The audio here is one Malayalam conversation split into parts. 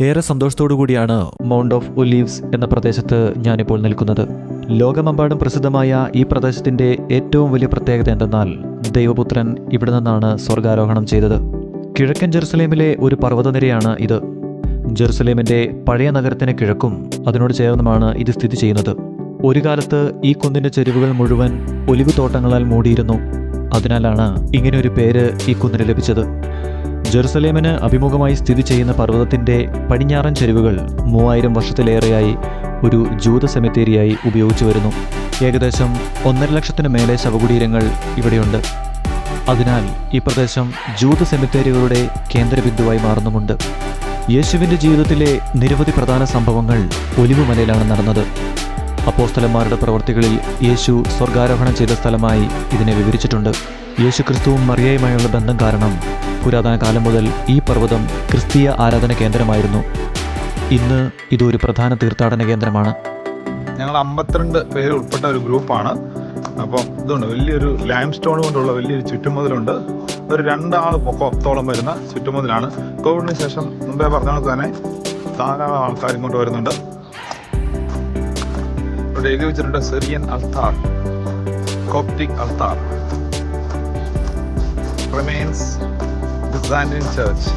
ഏറെ സന്തോഷത്തോടു കൂടിയാണ് മൗണ്ട് ഓഫ് ഒലീവ്സ് എന്ന പ്രദേശത്ത് ഞാനിപ്പോൾ നിൽക്കുന്നത്. ലോകമെമ്പാടും പ്രസിദ്ധമായ ഈ പ്രദേശത്തിന്റെ ഏറ്റവും വലിയ പ്രത്യേകത എന്തെന്നാൽ ദൈവപുത്രൻ ഇവിടെ നിന്നാണ് സ്വർഗാരോഹണം ചെയ്തത്. കിഴക്കൻ ജെറുസലേമിലെ ഒരു പർവതനിരയാണ് ഇത്. ജെറുസലേമിന്റെ പഴയ നഗരത്തിന് കിഴക്കും അതിനോട് ചേർന്നുമാണ് ഇത് സ്ഥിതി ചെയ്യുന്നത്. ഒരു കാലത്ത് ഈ കുന്നിന്റെ ചെരുവുകൾ മുഴുവൻ ഒലിവ് തോട്ടങ്ങളാൽ മൂടിയിരുന്നു. അതിനാലാണ് ഇങ്ങനെ ഒരു പേര് ഈ കുന്നിന് ലഭിച്ചത്. ജെറുസലേമിന് അഭിമുഖമായി സ്ഥിതി ചെയ്യുന്ന പർവതത്തിന്റെ പടിഞ്ഞാറൻ ചെരുവുകൾ മൂവായിരം വർഷത്തിലേറെയായി ഒരു ജൂത സെമിത്തേരിയായി ഉപയോഗിച്ചു വരുന്നു. ഏകദേശം ഒന്നര ലക്ഷത്തിന് മേലെ ശവകുടീരങ്ങൾ ഇവിടെയുണ്ട്. അതിനാൽ ഈ പ്രദേശം ജൂത സെമിത്തേരികളുടെ കേന്ദ്രബിന്ദുവായി മാറുന്നുമുണ്ട്. യേശുവിന്റെ ജീവിതത്തിലെ നിരവധി പ്രധാന സംഭവങ്ങൾ ഒലിവുമലയിലാണ് നടന്നത്. അപ്പോസ്തലന്മാരുടെ പ്രവൃത്തികളിൽ യേശു സ്വർഗാരോഹണം ചെയ്ത സ്ഥലമായി ഇതിനെ വിവരിച്ചിട്ടുണ്ട്. യേശു ക്രിസ്തുവും മറിയയുമായുള്ള ബന്ധം കാരണം പുരാതന കാലം മുതൽ ഈ പർവതം ക്രിസ്തീയ ആരാധന കേന്ദ്രമായിരുന്നു. ഇന്ന് ഇതൊരു പ്രധാന തീർത്ഥാടന കേന്ദ്രമാണ്. ഞങ്ങൾ അമ്പത്തിരണ്ട് പേര് ഉൾപ്പെട്ട ഒരു ഗ്രൂപ്പാണ്. അപ്പോൾ ഇതുണ്ട് വലിയൊരു ലൈം സ്റ്റോൺ കൊണ്ടുള്ള വലിയൊരു ചുറ്റുമതിലുണ്ട്. ഒരു രണ്ടാൾ പൊക്കത്തോളം വരുന്ന ചുറ്റുമതിലാണ്. കോവിഡിന് ശേഷം മുമ്പേ പറഞ്ഞ കണക്ക് തന്നെ ധാരാളം ആൾക്കാർ ഇങ്ങോട്ട് വരുന്നുണ്ട്. ഇവിടെ എഴുതി വെച്ചിട്ടുണ്ട് Syrian altar Coptic altar remains Byzantine church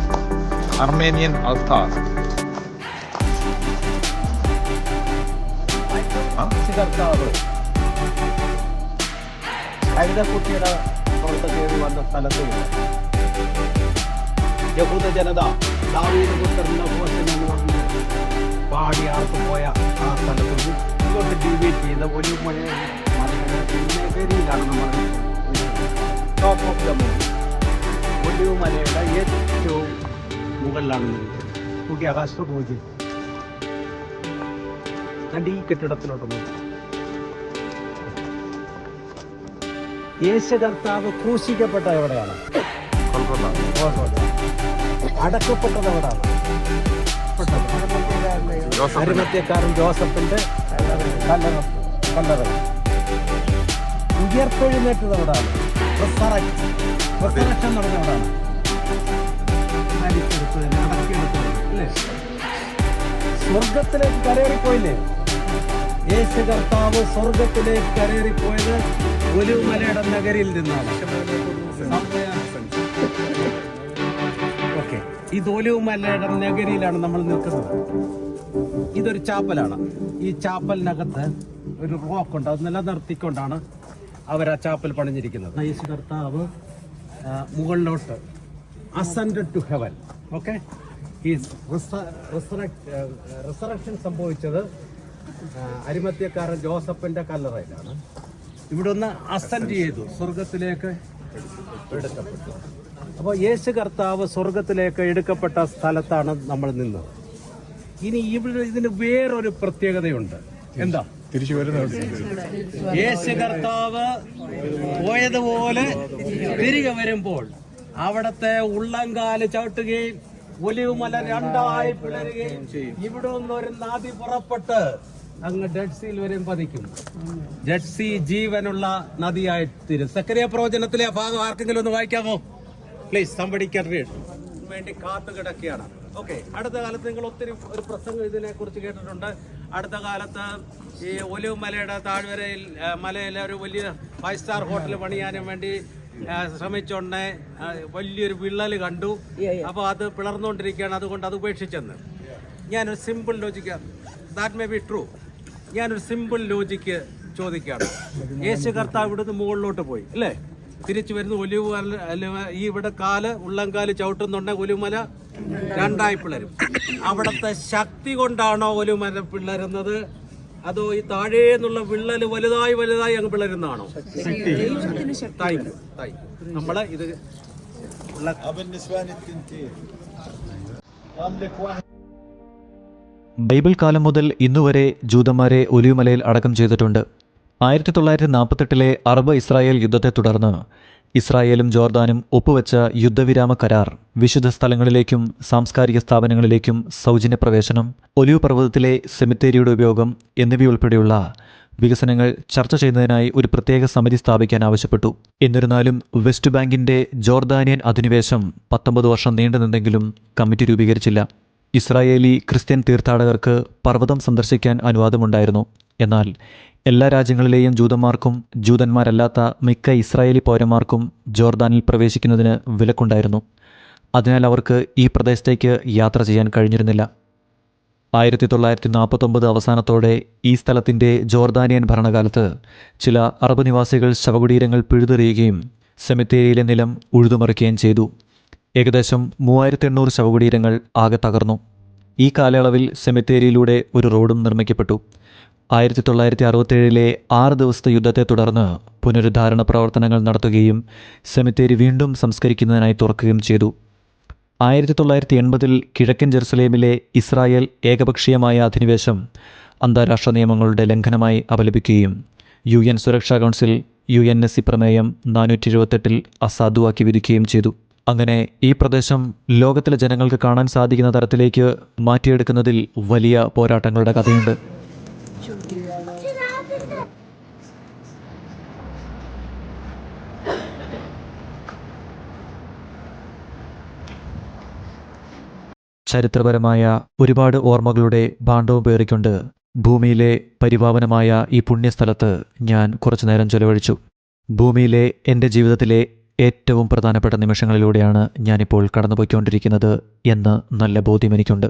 Armenian altar. കർത്താവ് കഴുതക്കുട്ടിയുടെ പുറത്ത് കയറി വന്ന സ്ഥലത്തുമില്ല യഹൂദ ജനത ദാവീദ് പുത്രന്റെ പോഷൻ എന്ന് പറഞ്ഞ് പാടി ആർത്ത് പോയ ആ സ്ഥലത്ത് ചെയ്ത ഒരു മഴ പേരിലാണ് നമ്മൾ top of the moon olive മലയുടെ ഏറ്റവും മുകളിലാണ് കുട്ടി ആകാശത്ത് പോയി എന്നിട്ട് ഈ കെട്ടിടത്തിലോട്ടൊന്നും യേശു കർത്താവ് ക്രൂശിക്കപ്പെട്ട എവിടെയാണ്? അടക്കപ്പെട്ടത് എവിടെയാണ്? അരിമത്യക്കാരൻ ജോസഫിന്റെ കല്ലറ കല്ലറ. ഉയർത്തെഴുന്നേറ്റത് എവിടെയാണ് റിസറക്ഷൻ നടന്ന എവിടെയാണ് മരിച്ചെടുത്തതിന് അടക്കിയെടുത്തത് അല്ലേ? സ്വർഗത്തിലേക്ക് കരേറിപ്പോയില്ലേ യേശു കർത്താവ് സ്വർഗത്തിലേക്ക് കരേറിപ്പോയത് ഒലിവുമലയുടെ നഗരിൽ നിന്നാണ്. ഓക്കെ. ഇത് ഒലിവുമലയുടെ നഗരിയിലാണ് നമ്മൾ നിൽക്കുന്നത്. ഇതൊരു ചാപ്പലാണ്. ഈ ചാപ്പലിനകത്ത് ഒരു റോക്ക് ഉണ്ട്. അത് നിലനിർത്തിക്കൊണ്ടാണ് അവർ ആ ചാപ്പൽ പണിഞ്ഞിരിക്കുന്നത്. യേശു കർത്താവ് മുകളിലോട്ട് അസൻഡ് ടു ഹെവൻ ഓക്കെ ഈ റിസറക്ഷൻ സംഭവിച്ചത് അരിമത്യക്കാരൻ ജോസഫിന്റെ കല്ലറയിലാണ്. ഇവിടെ ഒന്ന് അസെൻഡ് ചെയ്തു. സ്വർഗത്തിലേക്ക് എടുക്കപ്പെട്ടു. അപ്പോൾ യേശു കർത്താവ് സ്വർഗത്തിലേക്ക് എടുക്കപ്പെട്ട സ്ഥലത്താണ് നമ്മൾ നിന്നത്. ഇനി ഇവിടെ ഇതിന് വേറൊരു പ്രത്യേകതയുണ്ട്. എന്താ? തിരിച്ചു വരുന്ന യേശു കർത്താവ് പോയതുപോലെ തിരികെ വരുമ്പോൾ അവിടത്തെ ഉള്ളംകാൽ ചവിട്ടുകയും ഒലിവുമല രണ്ടായി പിളരുകയും ഇവിടെ നിന്നൊരു നദി പുറപ്പെട്ട് അങ്ങ് ഡെഡ് സീൽ വരെയും പതിക്കും. ഡെഡ് സീ ജീവനുള്ള നദിയായി തീരും സക്രിയ പ്രവചനത്തിലെ ഭാഗം ആർക്കെങ്കിലും ഒന്ന് വായിക്കാമോ? പ്ലീസ് സംവടിക്കാൻ വേണ്ടി കാത്തു കിടക്കുകയാണ് ഓക്കെ അടുത്ത കാലത്ത് നിങ്ങൾ ഒത്തിരി ഒരു പ്രസംഗം ഇതിനെ കുറിച്ച് കേട്ടിട്ടുണ്ട്. അടുത്ത കാലത്ത് ഈ ഒലിവ് മലയുടെ താഴ്വരയിൽ മലയിലെ ഒരു വലിയ ഫൈവ് സ്റ്റാർ ഹോട്ടൽ പണിയാനും വേണ്ടി ശ്രമിച്ചോണ്ടേ വലിയൊരു വിള്ളൽ കണ്ടു. അപ്പോൾ അത് പിളർന്നുകൊണ്ടിരിക്കുകയാണ്. അതുകൊണ്ട് അത് ഉപേക്ഷിച്ചെന്ന്. ഞാനൊരു simple logic that may be true ഞാനൊരു സിമ്പിൾ ലോജിക്ക് ചോദിക്കുകയാണ്. യേശു കർത്താവ് ഇവിടുന്ന് മുകളിലോട്ട് പോയി അല്ലേ? തിരിച്ചു വരുന്ന. ഒലിവ് ഈ ഇവിടെ കാൽ ഉള്ളംകാൽ ചവിട്ടുന്നുണ്ടെങ്കിൽ ഒലിവുമല രണ്ടായി പിളരും. അവിടുത്തെ ശക്തി കൊണ്ടാണോ ഒരു ഒലിവുമല പിളരുന്നത്? അതോ ഈ താഴേ നിന്നുള്ള വിള്ളൽ വലുതായി വലുതായി അങ്ങ് പിളരുന്നതാണോ? താങ്ക് യു നമ്മൾ ഇത് ഉള്ള ബൈബിൾ കാലം മുതൽ ഇന്നുവരെ ജൂതന്മാരെ ഒലിയുമലയിൽ അടക്കം ചെയ്തിട്ടുണ്ട്. ആയിരത്തി തൊള്ളായിരത്തി നാൽപ്പത്തെട്ടിലെ അറബ് ഇസ്രായേൽ യുദ്ധത്തെ തുടർന്ന് ഇസ്രായേലും ജോർദാനും ഒപ്പുവെച്ച യുദ്ധവിരാമ കരാർ വിശുദ്ധ സ്ഥലങ്ങളിലേക്കും സാംസ്കാരിക സ്ഥാപനങ്ങളിലേക്കും സൗജന്യ പ്രവേശനം ഒലിവ് പർവതത്തിലെ സെമിത്തേരിയുടെ ഉപയോഗം എന്നിവയുൾപ്പെടെയുള്ള വികസനങ്ങൾ ചർച്ച ചെയ്യുന്നതിനായി ഒരു പ്രത്യേക സമിതി സ്ഥാപിക്കാൻ ആവശ്യപ്പെട്ടു. എന്നിരുന്നാലും വെസ്റ്റ് ബാങ്കിന്റെ ജോർദാനിയൻ അധിനിവേശം പത്തൊമ്പത് വർഷം നീണ്ടുനിന്നെങ്കിലും കമ്മിറ്റി രൂപീകരിച്ചില്ല. ഇസ്രായേലി ക്രിസ്ത്യൻ തീർത്ഥാടകർക്ക് പർവതം സന്ദർശിക്കാൻ അനുവാദമുണ്ടായിരുന്നു. എന്നാൽ എല്ലാ രാജ്യങ്ങളിലെയും ജൂതന്മാർക്കും ജൂതന്മാരല്ലാത്ത മിക്ക ഇസ്രായേലി പൗരന്മാർക്കും ജോർദാനിൽ പ്രവേശിക്കുന്നതിന് വിലക്കുണ്ടായിരുന്നു. അതിനാൽ അവർക്ക് ഈ പ്രദേശത്തേക്ക് യാത്ര ചെയ്യാൻ കഴിഞ്ഞിരുന്നില്ല. ആയിരത്തി തൊള്ളായിരത്തി നാൽപ്പത്തൊമ്പത് അവസാനത്തോടെ ഈ സ്ഥലത്തിന്റെ ജോർദാനിയൻ ഭരണകാലത്ത് ചില അറബ് നിവാസികൾ ശവകുടീരങ്ങൾ പിഴുതെറിയുകയും സെമിത്തേരിയിലെ നിലം ഉഴുതുമറിക്കുകയും ചെയ്തു. ഏകദേശം മൂവായിരത്തി എണ്ണൂറ് ശവകുടീരങ്ങൾ ആകെ തകർന്നു. ഈ കാലയളവിൽ സെമിത്തേരിയിലൂടെ ഒരു റോഡും നിർമ്മിക്കപ്പെട്ടു. ആയിരത്തി തൊള്ളായിരത്തി അറുപത്തേഴിലെ ആറ് ദിവസത്തെ യുദ്ധത്തെ തുടർന്ന് പുനരുദ്ധാരണ പ്രവർത്തനങ്ങൾ നടത്തുകയും സെമിത്തേരി വീണ്ടും സംസ്കരിക്കുന്നതിനായി തുറക്കുകയും ചെയ്തു. ആയിരത്തി തൊള്ളായിരത്തി എൺപതിൽ കിഴക്കൻ ജെറുസലേമിലെ ഇസ്രായേൽ ഏകപക്ഷീയമായ അധിനിവേശം അന്താരാഷ്ട്ര നിയമങ്ങളുടെ ലംഘനമായി അപലപിക്കുകയും യു എൻ സുരക്ഷാ council U N S C പ്രമേയം നാനൂറ്റി എഴുപത്തെട്ടിൽ അസാധുവാക്കി വിധിക്കുകയും ചെയ്തു. അങ്ങനെ ഈ പ്രദേശം ലോകത്തിലെ ജനങ്ങൾക്ക് കാണാൻ സാധിക്കുന്ന തരത്തിലേക്ക് മാറ്റിയെടുക്കുന്നതിൽ വലിയ പോരാട്ടങ്ങളുടെ കഥയുണ്ട്. ചരിത്രപരമായ ഒരുപാട് ഓർമ്മകളുടെ ഭാണ്ഡവും പേറിക്കൊണ്ട് ഭൂമിയിലെ പരിപാവനമായ ഈ പുണ്യസ്ഥലത്ത് ഞാൻ കുറച്ചു നേരം ചെലവഴിച്ചു. ഭൂമിയിലെ എന്റെ ജീവിതത്തിലെ ഏറ്റവും പ്രധാനപ്പെട്ട നിമിഷങ്ങളിലൂടെയാണ് ഞാനിപ്പോൾ കടന്നുപോയിക്കൊണ്ടിരിക്കുന്നത് എന്ന് നല്ല ബോധ്യം എനിക്കുണ്ട്.